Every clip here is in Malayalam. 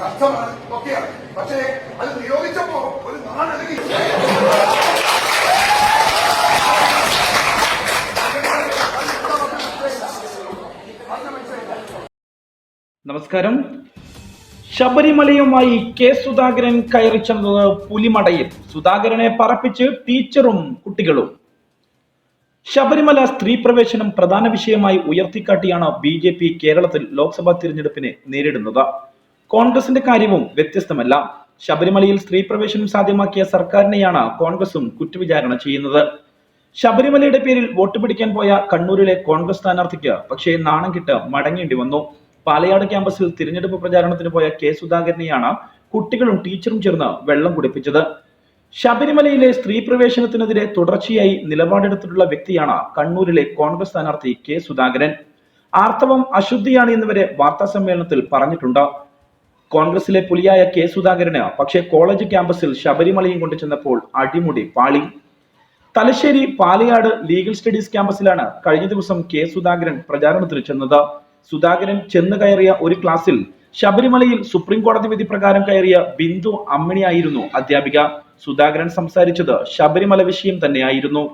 നഷ്ടമാണ് ഒക്കെയാണ് പക്ഷേ അത് നിയോഗിച്ചപ്പോ ഒരു നാടകി നമസ്കാരം. ശബരിമലയുമായി കെ സുധാകരൻ കയറി ചെന്നത് പുലിമടയിൽ. സുധാകരനെ പറപ്പിച്ച് ടീച്ചറും കുട്ടികളും. ശബരിമല സ്ത്രീ പ്രവേശനം പ്രധാന വിഷയമായി ഉയർത്തിക്കാട്ടിയാണ് ബി കേരളത്തിൽ ലോക്സഭാ തിരഞ്ഞെടുപ്പിനെ നേരിടുന്നത്. കോൺഗ്രസിന്റെ കാര്യവും വ്യത്യസ്തമല്ല. ശബരിമലയിൽ സ്ത്രീ പ്രവേശനം സാധ്യമാക്കിയ സർക്കാരിനെയാണ് കോൺഗ്രസും കുറ്റവിചാരണ ചെയ്യുന്നത്. ശബരിമലയുടെ പേരിൽ വോട്ട് പിടിക്കാൻ പോയ കണ്ണൂരിലെ കോൺഗ്രസ് സ്ഥാനാർത്ഥിക്ക് പക്ഷേ നാണം കിട്ട് മടങ്ങേണ്ടി വന്നു. പാലയാട് ക്യാമ്പസിൽ തിരഞ്ഞെടുപ്പ് പ്രചാരണത്തിന് പോയ കെ സുധാകരനെയാണ് കുട്ടികളും ടീച്ചറും ചേർന്ന് വെള്ളം കുടിപ്പിച്ചത്. ശബരിമലയിലെ സ്ത്രീ പ്രവേശനത്തിനെതിരെ തുടർച്ചയായി നിലപാടെടുത്തിട്ടുള്ള വ്യക്തിയാണ് കണ്ണൂരിലെ കോൺഗ്രസ് സ്ഥാനാർത്ഥി കെ സുധാകരൻ. ആർത്തവം അശുദ്ധിയാണ് എന്നിവരെ വാർത്താ സമ്മേളനത്തിൽ പറഞ്ഞിട്ടുണ്ട്. കോൺഗ്രസിലെ പുലിയായ കെ സുധാകരന് പക്ഷേ കോളേജ് ക്യാമ്പസിൽ ശബരിമലയും കൊണ്ടു ചെന്നപ്പോൾ അടിമുടി പാളി. തലശ്ശേരി പാലയാട് ലീഗൽ സ്റ്റഡീസ് ക്യാമ്പസിലാണ് കഴിഞ്ഞ ദിവസം കെ സുധാകരൻ പ്രചാരണത്തിന് ചെന്നത്. സുധാകരൻ ചെന്ന് കയറിയ ഒരു ക്ലാസ്സിൽ ശബരിമലയിൽ സുപ്രീം കോടതി വിധി പ്രകാരം കയറിയ ബിന്ദു അമ്മിണിയായിരുന്നു അധ്യാപിക. സുധാകരൻ സംസാരിച്ചത് ശബരിമല വിഷയം തന്നെയായിരുന്നു.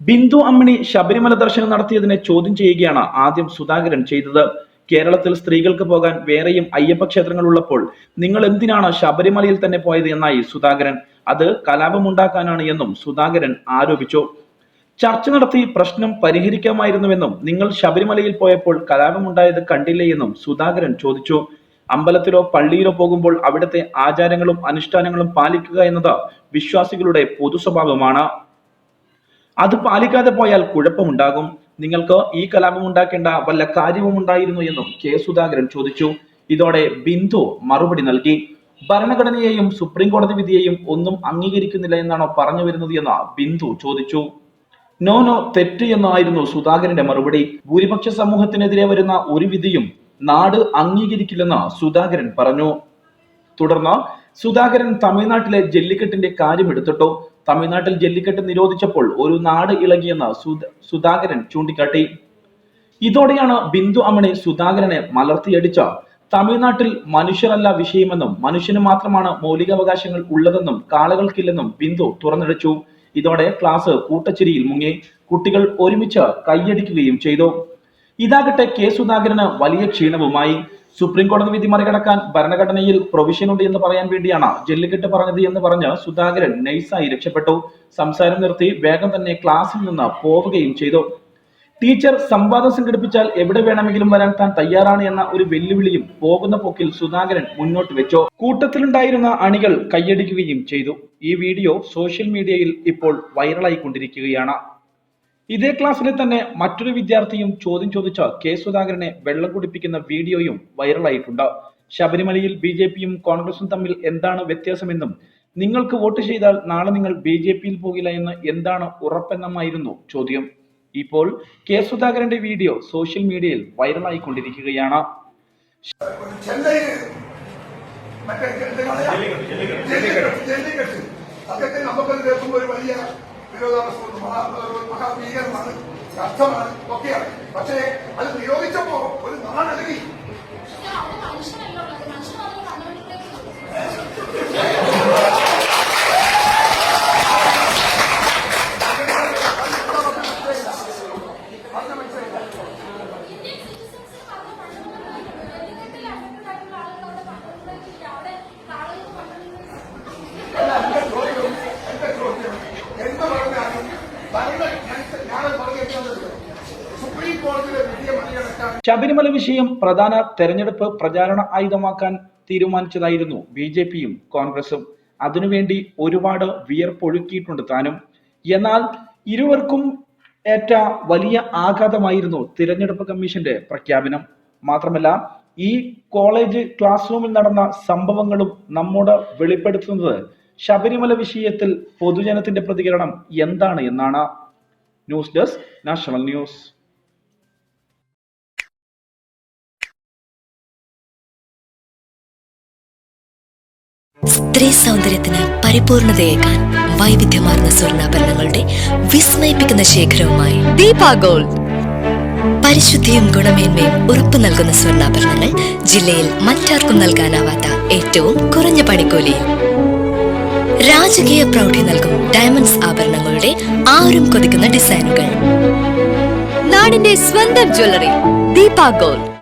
ബിന്ദു അമ്മിണി ശബരിമല ദർശനം നടത്തിയതിനെ ചോദ്യം ചെയ്യുകയാണ് ആദ്യം സുധാകരൻ ചെയ്തത്. കേരളത്തിൽ സ്ത്രീകൾക്ക് പോകാൻ വേറെയും അയ്യപ്പ ക്ഷേത്രങ്ങൾ ഉള്ളപ്പോൾ നിങ്ങൾ എന്തിനാണ് ശബരിമലയിൽ തന്നെ പോയത് എന്നായി സുധാകരൻ. അത് കലാപമുണ്ടാക്കാനാണ് എന്നും സുധാകരൻ ആരോപിച്ചു. ചർച്ച നടത്തി പ്രശ്നം പരിഹരിക്കാമായിരുന്നുവെന്നും നിങ്ങൾ ശബരിമലയിൽ പോയപ്പോൾ കലാപമുണ്ടായത് കണ്ടില്ലേ എന്നും സുധാകരൻ ചോദിച്ചു. അമ്പലത്തിലോ പള്ളിയിലോ പോകുമ്പോൾ അവിടുത്തെ ആചാരങ്ങളും അനുഷ്ഠാനങ്ങളും പാലിക്കുക എന്നത് വിശ്വാസികളുടെ പൊതു സ്വഭാവമാണ് അത് പാലിക്കാതെ പോയാൽ കുഴപ്പമുണ്ടാകും. നിങ്ങൾക്ക് ഈ കലാപം ഉണ്ടാക്കേണ്ട വല്ല കാര്യവും ഉണ്ടായിരുന്നു എന്നും കെ സുധാകരൻ ചോദിച്ചു. ഇതോടെ ബിന്ദു മറുപടി നൽകി. ഭരണഘടനയെയും സുപ്രീം കോടതി വിധിയെയും ഒന്നും അംഗീകരിക്കുന്നില്ല എന്നാണോ പറഞ്ഞു വരുന്നത് എന്ന് ബിന്ദു ചോദിച്ചു. നോ നോ തെറ്റ് എന്നായിരുന്നു സുധാകരന്റെ മറുപടി. ഭൂരിപക്ഷ സമൂഹത്തിനെതിരെ വരുന്ന ഒരു വിധിയും നാട് അംഗീകരിക്കില്ലെന്ന് സുധാകരൻ പറഞ്ഞു. തുടർന്ന് സുധാകരൻ തമിഴ്നാട്ടിലെ ജല്ലിക്കെട്ടിന്റെ കാര്യം എടുത്തിട്ടു. തമിഴ്നാട്ടിൽ ജല്ലിക്കെട്ട് നിരോധിച്ചപ്പോൾ ഒരു നാട് ഇളകിയെന്ന് സുധ- സുധാകരൻ ചൂണ്ടിക്കാട്ടി. ഇതോടെയാണ് ബിന്ദു അമ്മണി സുധാകരനെ മലർത്തിയടിച്ച തമിഴ്നാട്ടിൽ മനുഷ്യരല്ല വിഷയമെന്നും മനുഷ്യന് മാത്രമാണ് മൗലികാവകാശങ്ങൾ ഉള്ളതെന്നും കാളകൾക്കില്ലെന്നും ബിന്ദു തുറന്നടിച്ചു. ഇതോടെ ക്ലാസ് കൂട്ടച്ചിരിയിൽ മുങ്ങി. കുട്ടികൾ ഒരുമിച്ച് കൈയടിക്കുകയും ചെയ്തു. ഇതാകട്ടെ കെ സുധാകരന് വലിയ ക്ഷീണവുമായി. സുപ്രീം കോടതി വിധി മറികടക്കാൻ ഭരണഘടനയിൽ പ്രൊവിഷൻ ഉണ്ട് എന്ന് പറയാൻ വേണ്ടിയാണ് ജെല്ലിക്കെട്ട് പറഞ്ഞത് എന്ന് പറഞ്ഞ് സുധാകരൻ നൈസായി രക്ഷപ്പെട്ടു. സംസാരം നിർത്തി വേഗം തന്നെ ക്ലാസ്സിൽ നിന്ന് പോവുകയും ചെയ്തു. ടീച്ചർ സംവാദം സംഘടിപ്പിച്ചാൽ എവിടെ വേണമെങ്കിലും വരാൻ താൻ തയ്യാറാണ് എന്ന ഒരു വെല്ലുവിളിയും പോകുന്ന പോക്കിൽ സുധാകരൻ മുന്നോട്ട് വെച്ചു. കൂട്ടത്തിലുണ്ടായിരുന്ന അണികൾ കൈയടിക്കുകയും ചെയ്തു. ഈ വീഡിയോ സോഷ്യൽ മീഡിയയിൽ ഇപ്പോൾ വൈറലായി കൊണ്ടിരിക്കുകയാണ് ഇതേ ക്ലാസ്സിലെ തന്നെ മറ്റൊരു വിദ്യാർത്ഥിയും ചോദ്യം ചോദിച്ച കെ സുധാകരനെ വെള്ളം കുടിപ്പിക്കുന്ന വീഡിയോയും വൈറലായിട്ടുണ്ട്. ശബരിമലയിൽ ബി ജെ പിയും കോൺഗ്രസും തമ്മിൽ എന്താണ് വ്യത്യാസമെന്നും നിങ്ങൾക്ക് വോട്ട് ചെയ്താൽ നാളെ നിങ്ങൾ ബി ജെ പിയിൽ പോകില്ല എന്ന് എന്താണ് ഉറപ്പെന്നുമായിരുന്നു ചോദ്യം. ഇപ്പോൾ കെ സുധാകരന്റെ വീഡിയോ സോഷ്യൽ മീഡിയയിൽ വൈറലായി കൊണ്ടിരിക്കുകയാണ് ചെന്നൈയിൽ മറ്റേ എന്ത് കളയാ? ജല്ലിക്കെട്ട്. ജല്ലിക്കെട്ട്. അതൊക്കെ നമുക്കത് കേൾക്കുമ്പോൾ ഒരു വലിയ വിരോധാഭാസം മഹാ ഒരു മഹാഭീകരമാണ് അർത്ഥമാണ് ഒക്കെയാണ് പക്ഷേ അത് നിരോധിച്ചപ്പോ ഒരു നാടകി അവിടെ മനുഷ്യനല്ല ഉള്ളത് ശബരിമല വിഷയം പ്രധാന തെരഞ്ഞെടുപ്പ് പ്രചാരണ ആയുധമാക്കാൻ തീരുമാനിച്ചതായിരുന്നു ബി ജെ പിയും കോൺഗ്രസും. അതിനുവേണ്ടി ഒരുപാട് വിയർപ്പൊഴുക്കിയിട്ടുണ്ട് താനും. എന്നാൽ ഇരുവർക്കും ഏറ്റ വലിയ ആഘാതമായിരുന്നു തിരഞ്ഞെടുപ്പ് കമ്മീഷന്റെ പ്രഖ്യാപനം. മാത്രമല്ല ഈ കോളേജ് ക്ലാസ് റൂമിൽ നടന്ന സംഭവങ്ങളും നമ്മോട് വെളിപ്പെടുത്തുന്നത് ശബരിമല വിഷയത്തിൽ പൊതുജനത്തിന്റെ പ്രതികരണം എന്താണ് എന്നാണ്. News desk national news. സ്ത്രീ സൗന്ദര്യത്തിന് പരിപൂർണതയേക്കാൻ വൈവിധ്യമാർന്ന സ്വർണാഭരണങ്ങളുടെ വിസ്മയിപ്പിക്കുന്ന ശേഖരവുമായി ദീപ ഗോൾഡ്. പരിശുദ്ധിയും ഗുണമേന്മയും ഉറപ്പ് നൽകുന്ന സ്വർണാഭരണങ്ങൾ ജില്ലയിൽ മറ്റാർക്കും നൽകാനാവാത്ത ഏറ്റവും കുറഞ്ഞ പണിക്കൂലി രാജകീയ പ്രൗഢി നൽകും ഡയമണ്ട്സ് ആഭരണങ്ങളുടെ ആരും കൊതിക്കുന്ന ഡിസൈനുകൾ. നാടിന്റെ സ്വന്തം ജ്വല്ലറി ദീപ ഗോൾഡ്.